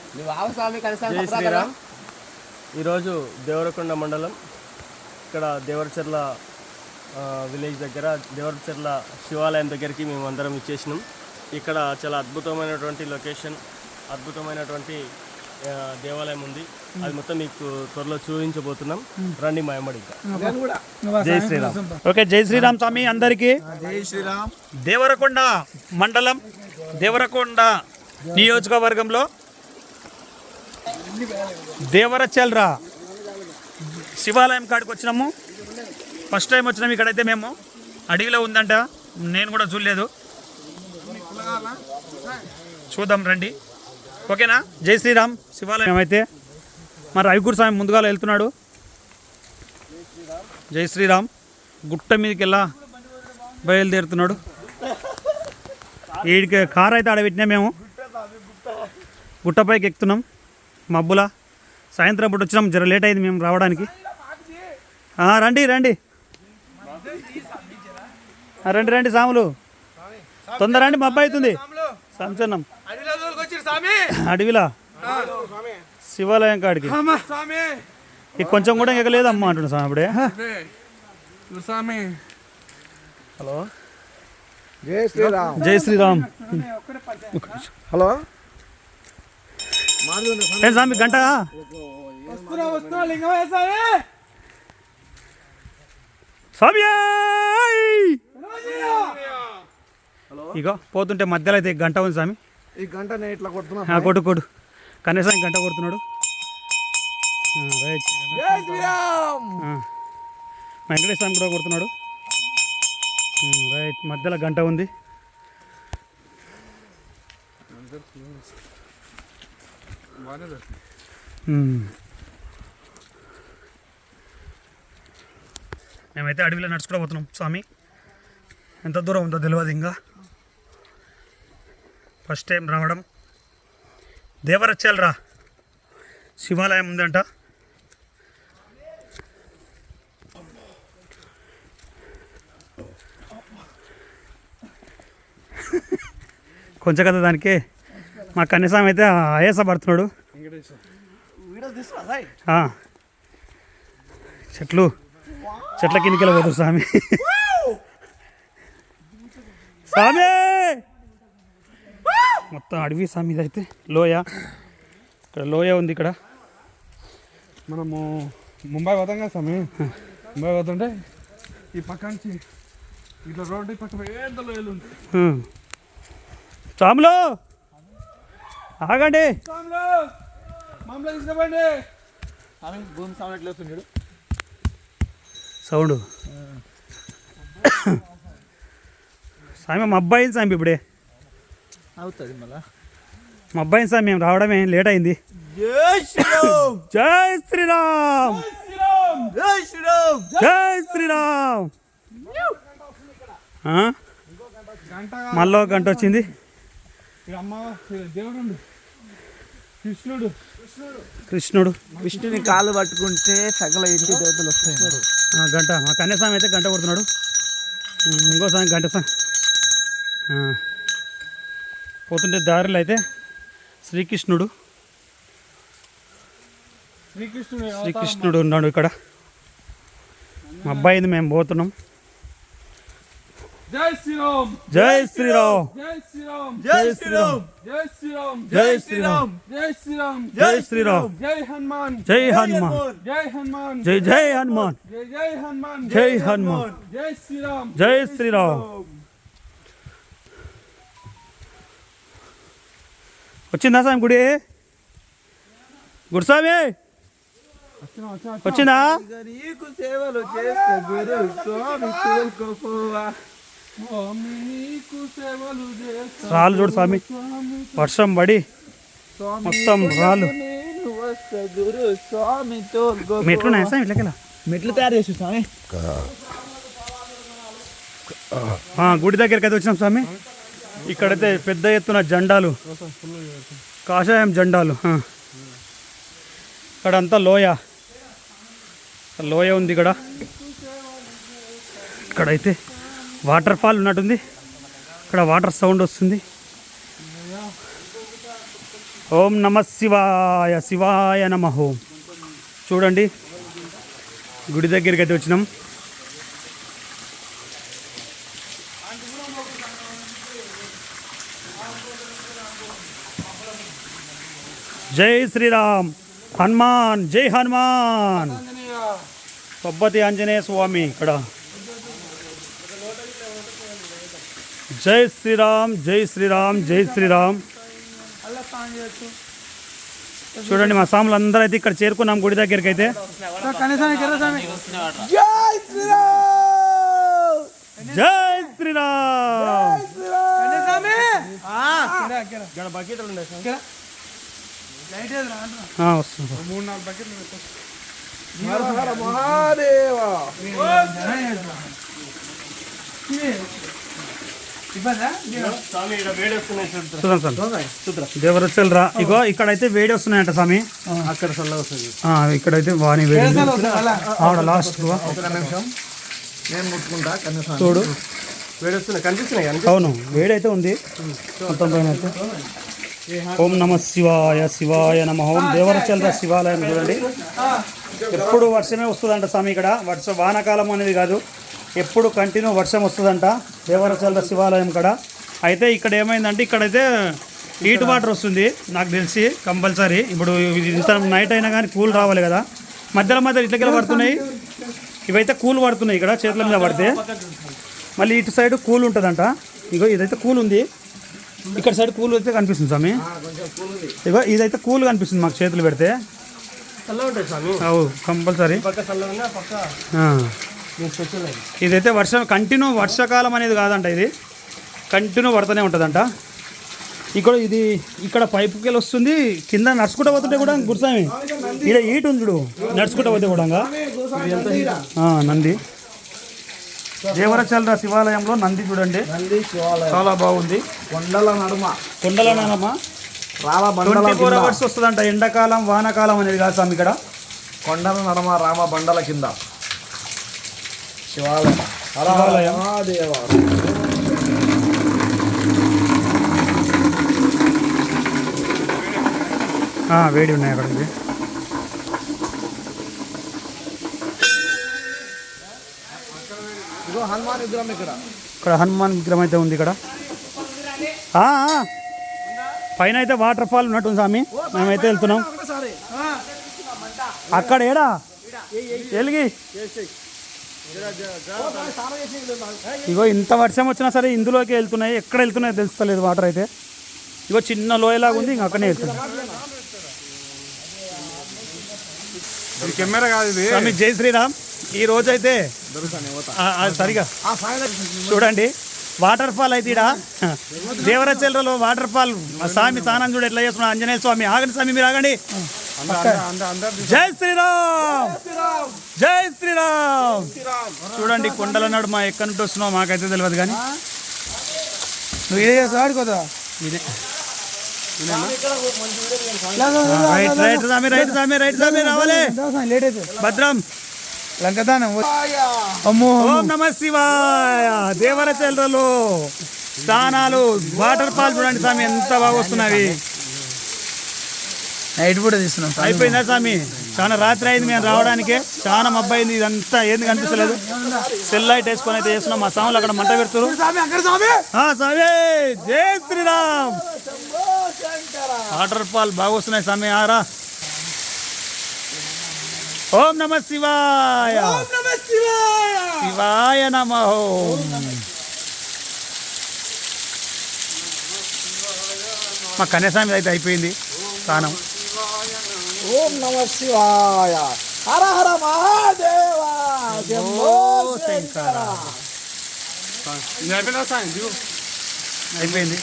జై శ్రీరామ్. ఈరోజు దేవరకొండ మండలం ఇక్కడ దేవరచెర్ల విలేజ్ దగ్గర దేవరచెర్ల శివాలయం దగ్గరికి మేము అందరం ఇచ్చేసినాం ఇక్కడ చాలా అద్భుతమైనటువంటి లొకేషన్ అద్భుతమైనటువంటి దేవాలయం ఉంది. అది మొత్తం మీకు త్వరలో చూపించబోతున్నాం. రండి మా ఎమ్మడి ఇంకా జై శ్రీరామ్. ఓకే జై శ్రీరామ్ స్వామి అందరికీ. జై శ్రీరామ్. దేవరకొండ మండలం దేవరకొండ నియోజకవర్గంలో దేవరచల్రా. శివాలయం కాడికి వచ్చినాము. ఫస్ట్ టైం వచ్చినాము ఇక్కడైతే మేము. అడవిలో ఉందంట. నేను కూడా చూడలేదు. చూద్దాం రండి. ఓకేనా? జై శ్రీరామ్. శివాలయం అయితే. మరి రవికూర్ స్వామి ముందుగా వెళ్తున్నాడు. జై శ్రీరామ్. గుట్ట మీదకి వెళ్ళా బయలుదేరుతున్నాడు. వీడికి కార్ అయితే ఆడ పెట్టినా మేము గుట్టపైకి ఎక్కుతున్నాం. మబ్బుల? సాయంత్రం పూట వచ్చినాం జర లేట్ అయింది మేము రావడానికి. రండి రండి. రండి రండి సాములు. తొందర రండి మబ్బు అవుతుంది. అడవిలా? శివాలయం కాడికి. ఇక కొంచెం కూడా ఎగలేదమ్మా అంటున్నా స్వామి అప్పుడే. స్వామి హలో. జై శ్రీరామ్. జై శ్రీరామ్. హలో. ఏ స్వామి గంట? స్వామి? ఇగో పోతుంటే మధ్యలో అయితే గంట ఉంది స్వామి. ఈ గంట నేను ఇట్లా కొడుతున్నా కొట్టు కొట్టు. కనీసం గంట కొడుతున్నాడు. రైట్. స్వామి కూడా కొడుతున్నాడు. రైట్. మధ్యలో గంట ఉంది. మేమైతే అడవిలో నడుచుకుంటూ పోతున్నాం స్వామి. ఎంత దూరం ఉందో తెలియదు ఇంకా. ఫస్ట్ టైం రావడం. దేవరచ్చల్రా శివాలయం ఉందంట. కొంచెం కదా దానికి. మా కనీసం అయితే ఆయాస పడుతున్నాడు. చెట్లు. చెట్ల కిందికి వెళ్ళిపోతుంది స్వామి. స్వామి! మొత్తం అడవి స్వామి ఇదైతే. లోయ. ఇక్కడ లోయ ఉంది ఇక్కడ. మనము ముంబై పోతాం కదా స్వామి. ముంబై పోతుంటే ఈ పక్క నుంచి ఇట్లా రోడ్డు పక్క పెద్ద లోయలు ఉంటాయి. స్వాములు! ఆగండి. భూమి ఎట్లా సౌండ్. స్వామి మా అబ్బాయి స్వామి ఇప్పుడే. అవుతుంది మళ్ళా. మా అబ్బాయి మేము రావడమే లేట్ అయింది. జై శ్రీరామ్. జై శ్రీరామ్. జై శ్రీరామ్. జై శ్రీరామ్. మళ్ళీ ఒక గంట వచ్చింది. ఇక్కడ అమ్మ దేవుడు. కృష్ణుడు. కృష్ణుడు. విష్ణుని కాలు పట్టుకుంటే సకల ఇంటి దేవతలు వస్తాయి గంట. మా కన్యాస్వామి అయితే గంట కొడుతున్నాడు. ఇంకో స్వామి గంట స్వామి. పోతుంటే దారిలో అయితే శ్రీకృష్ణుడు. శ్రీకృష్ణుడు శ్రీకృష్ణుడు ఉన్నాడు ఇక్కడ. మా అబ్బాయిది మేము పోతున్నాం. జై శ్రీరామ్ జై శ్రీరామ్ జై శ్రీరామ్ జై శ్రీరామ్ జై శ్రీరామ్ జై శ్రీరామ్ జై శ్రీరామ్ జై శ్రీరామ్ జై హనుమాన్ జై హనుమాన్ జై హనుమాన్ జై జై హనుమాన్ జై జై హనుమాన్ జై హనుమాన్ జై శ్రీరామ్ జై శ్రీరామ్ వచ్చిందా స్వామి గుడి గుడి స్వామి వచ్చిందా నీకు సేవలు చేస్తే గురు స్వామి తోలుకోపోవా రాళ్ళు చూడు స్వామి. వర్షం పడి మొత్తం రాళ్ళు. నేను వస్తా గురు స్వామి మెట్లు తయారు చేసి స్వామి. ఆ, గుడి దగ్గరికి అయితే వచ్చినాం స్వామి. ఇక్కడైతే పెద్ద ఎత్తున జెండాలు. కాషాయం జెండాలు. ఇక్కడంతా లోయ. లోయ ఉంది ఇక్కడ. ఇక్కడైతే వాటర్ ఫాల్ ఉన్నట్టుంది. ఇక్కడ వాటర్ సౌండ్ వస్తుంది. ఓం నమ శివాయ శివాయ నమ. చూడండి. గుడి దగ్గరికి అయితే వచ్చినాం. జై శ్రీరామ్. హనుమాన్ జై హనుమాన్. పబ్బతి ఆంజనేయ స్వామి ఇక్కడ. జై శ్రీరామ్ జై శ్రీరామ్ జై శ్రీరామ్. చూడండి మా సాములు అందరూ అయితే ఇక్కడ చేరుకున్నాం గుడి దగ్గరికి అయితే జై శ్రీరామ్! ఇక్కడ బకెట్లు ఉన్నాయి సార్. ఆ, వస్తుంది. మూడు నాలుగు బకెట్లు పెట్టు. వేడి దేవరచల్ రా ఇగో ఇక్కడైతే వేడి వస్తున్నాయంట స్వామి. అక్కడ చల్లగా వస్తుంది. ఆ, ఇక్కడైతే వాణి వేడి. ఆవిడ లాస్ట్ చూడు వేడి వస్తున్నాయి కనిపిస్తున్నాయి? కానీ అవును వేడైతే ఉంది. మొత్తం పైన అయితే. ఓం నమ శివాయ శివాయ నమ. ఓం దేవరచంద్ర శివాలయం చూడండి. ఎప్పుడు వర్షమే వస్తుందంట స్వామి ఇక్కడ. వర్ష వానాకాలం అనేది కాదు. ఎప్పుడు కంటిన్యూ వర్షం వస్తుందంట దేవరచంద్ర శివాలయం కాడ. అయితే ఇక్కడ ఏమైందంటే ఇక్కడైతే హీట్ వాటర్ వస్తుంది నాకు తెలిసి కంపల్సరీ. ఇప్పుడు ఇంత నైట్ అయినా కానీ కూల్ రావాలి కదా. మధ్యలో మధ్యలో ఇట్లకెళ్ళి పడుతున్నాయి. ఇవైతే కూల్ పడుతున్నాయి ఇక్కడ చేతుల మీద పడితే. మళ్ళీ ఇటు సైడ్ కూల్ ఉంటుందంట. ఇగో ఇదైతే కూల్ ఉంది. ఇక్కడ సైడ్ కూల్ అయితే కనిపిస్తుంది స్వామి. ఇగో ఇదైతే కూల్ కనిపిస్తుంది మాకు చేతులు పెడితే. అవు కంపల్సరీ. ఇదైతే వర్షం కంటిన్యూ వర్షాకాలం అనేది కాదంట ఇది. కంటిన్యూ పడుతూనే ఉంటుందంట. ఇక్కడ ఇది ఇక్కడ పైపుకి వెళ్ళి వస్తుంది. కింద నడుచుకుంటూ పోతుంటే కూడా గుర్సామి ఇక్కడ ఈట్ ఉంది చూడు. నడుచుకుంటూ పోతే కూడా నంది. దేవరచల్ర శివాలయంలో నంది చూడండి. చాలా బాగుంది. కొండల నడుమ. కొండల బండల ట్వంటీ ఫోర్ అవర్స్ వస్తుందంట. ఎండాకాలం వానాకాలం అనేది కాదు స్వామి ఇక్కడ. కొండల నడుమ రామ బండల కింద. శివాలయం. మహాదేవ వేడి ఉన్నాయి అక్కడ హనుమాన్ విగ్రహం ఇక్కడ. ఇక్కడ హనుమాన్ విగ్రహం అయితే ఉంది ఇక్కడ. ఆ, ఆ. పైన అయితే వాటర్ ఫాల్ ఉన్నట్టుంది స్వామి. మేమైతే వెళ్తున్నాం. అక్కడ ఏడా? ఎలిగి ఇగో ఇంత వర్షం వచ్చినా సరే ఇందులోకి వెళ్తున్నాయి. ఎక్కడ వెళ్తున్నాయో తెలుస్తలేదు వాటర్ అయితే. ఇగో చిన్న లోయలాగా ఉంది ఇంక అక్కడనే వెళ్తున్నాయి. కెమెరా కాదు ఇది. స్వామి జై శ్రీరామ్. ఈ రోజు అయితే సరిగా. చూడండి వాటర్ ఫాల్ అయితే ఇడ దేవరచల్రలో వాటర్ ఫాల్. స్వామి స్నానం చూడు ఎట్లా చేస్తున్నా ఆంజనేయ స్వామి ఆగండి స్వామి మీరు ఆగండి. జై శ్రీరామ్! జై శ్రీరామ్! చూడండి కొండల నడుమ ఎక్కడి నుండి వస్తున్నావు మాకైతే తెలియదు కానీ. నువ్వు ఇదే చేస్తావు? ఆడుకోదా ఇదే. రైట్ రైట్ స్వామి రైట్ స్వామి రైట్ స్వామి రావాలి. లేట్ అయితే భద్రం. లంకదానం అమ్మో ఓం నమ శివాయ. దేవరచల్రలో స్నానాలు వాటర్ ఫాల్ చూడండి స్వామి ఎంత బాగా వస్తున్నవి నైట్ కూడా తీస్తున్నాం. అయిపోయిందా స్వామి? చాలా రాత్రి అయింది మేము రావడానికి. చాలా మబ్బైంది ఇదంతా. ఏంది కనిపిస్తలేదు? సెల్ లైట్ వేసుకొని అయితే చేస్తున్నాం. మా స్వాములు అక్కడ మంట పెడుతున్నారు స్వామి జై శ్రీరామ్! వాటర్ ఫాల్ బాగా వస్తున్నాయి స్వామి ఆరా. ఓం నమ శివాయ! శివాయ! నమ మా కన్యాస్వామి అయితే అయిపోయింది. స్నానం ఓం నమ శివాయ. హర హర మహాదేవ. శంభో శంకర. అయిపోయింది.